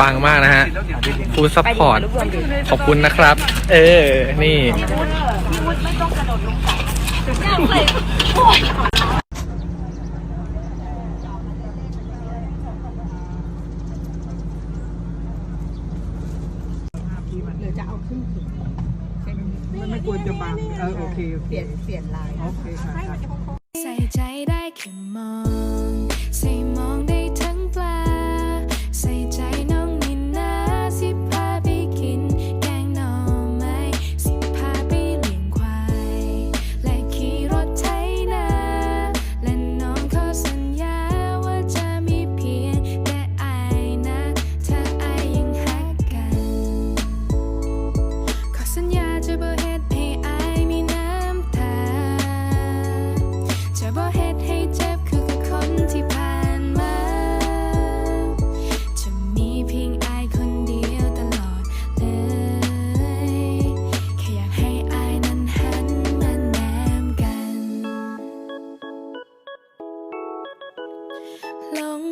ปังมากนะฮะฟูลซัพพอร์ตขอบคุณนะครับ เออ นี่หรือจะเอาขึ้นถึงไม่ควรจะบังเออโอเคเปลี่ยนเปลี่ยนลายโอเคค่ะใส่ใจได้แค่ lòng.